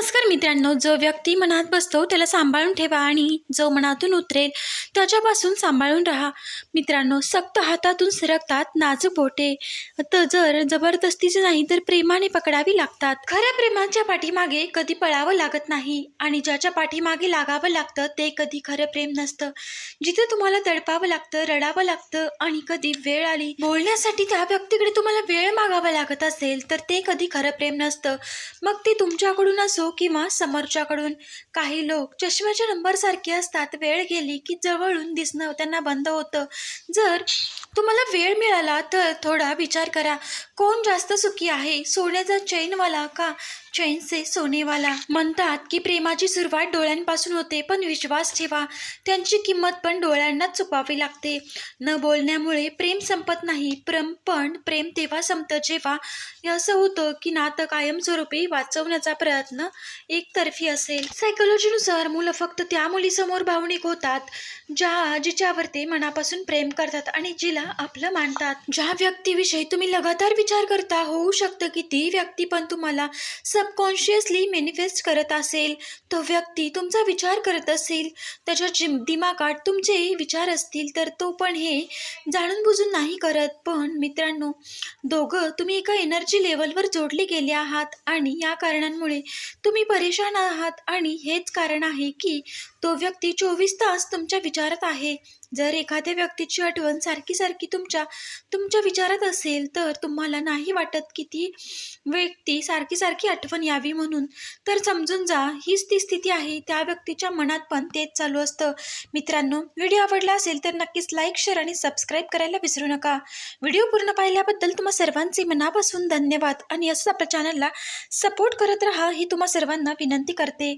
Namaskar मित्रांनो जो व्यक्ती मनात बसतो त्याला सांभाळून ठेवा आणि जो मनातून उतरेल त्याच्यापासून सांभाळून राहा. मित्रांनो सक्त हातातून सरकतात नाजूक बोटे. तर जर जबरदस्तीचे नाही तर प्रेमाने पकडावी लागतात. खऱ्या प्रेमाच्या पाठीमागे कधी पळावं लागत नाही आणि ज्याच्या पाठीमागे लागावं लागतं ते कधी खरं प्रेम नसतं. जिथे तुम्हाला तडपावं लागतं रडावं लागतं आणि कधी वेळ आली बोलण्यासाठी त्या व्यक्तीकडे तुम्हाला वेळ मागावा लागत असेल तर ते कधी खरं प्रेम नसतं. मग ते तुमच्याकडून असो किंवा समोरच्याकडून काही लोक चष्म्याच्या नंबरसारखे असतात. वेळ गेली की जवळून दिसणं त्यांना बंद होतं. जर तुम्हाला वेळ मिळाला तर थोडा विचार करा. कोण जास्त सुखी आहे? सोन्याचा चैनवाला का? चैनचे सोनेवाला. म्हणतात की प्रेमाची सुरुवात डोळ्यांपासून होते पण विश्वास ठेवा. त्यांची किंमत पण डोळ्यांनाच चुकावी लागते. न बोलण्यामुळे प्रेम संपत नाही. प्रम पण प्रेम तेव्हा संपतं जेव्हा असं होतं की नातं कायमस्वरूपी वाचवण्याचा प्रयत्न एकतर्फी असेल. सायकोलॉजीनुसार मुलं फक्त त्या मुलीसमोर भावनिक होतात ज्या जिच्यावर ते मनापासून प्रेम करतात आणि जिला आपलं मानतात. ज्या व्यक्तीविषयी तुम्ही लगातार विचार विचार करता होऊ शकतं की ती व्यक्ती पण तुम्हाला सबकॉन्शियसली मॅनिफेस्ट करत असेल. तो व्यक्ती तुमचा विचार करत असेल. त्याच्या जिम दिमागात तुमचे विचार असतील तर तो पण हे जाणून बुजून नाही करत. पण मित्रांनो दोघं तुम्ही एका एनर्जी लेवलवर जोडले गेले आहात आणि या कारणांमुळे तुम्ही परेशान आहात. आणि हेच कारण आहे की तो व्यक्ती चोवीस तास तुमच्या विचारात आहे. जर एखाद्या व्यक्तीची आठवण सारखी सारखी तुमच्या तुमच्या विचारात असेल तर तुम्हाला नाही वाटत की ती व्यक्ती सारखी सारखी आठवण यावी म्हणून. तर समजून जा हीच ती स्थिती आहे. त्या व्यक्तीच्या मनात पण तेच चालू असतं. मित्रांनो व्हिडिओ आवडला असेल तर नक्कीच लाईक शेअर आणि सबस्क्राईब करायला विसरू नका. व्हिडिओ पूर्ण पाहिल्याबद्दल तुम्हा सर्वांचे मनापासून धन्यवाद. आणि असंच आपल्या चॅनलला सपोर्ट करत राहा ही तुम्हा सर्वांना विनंती करते.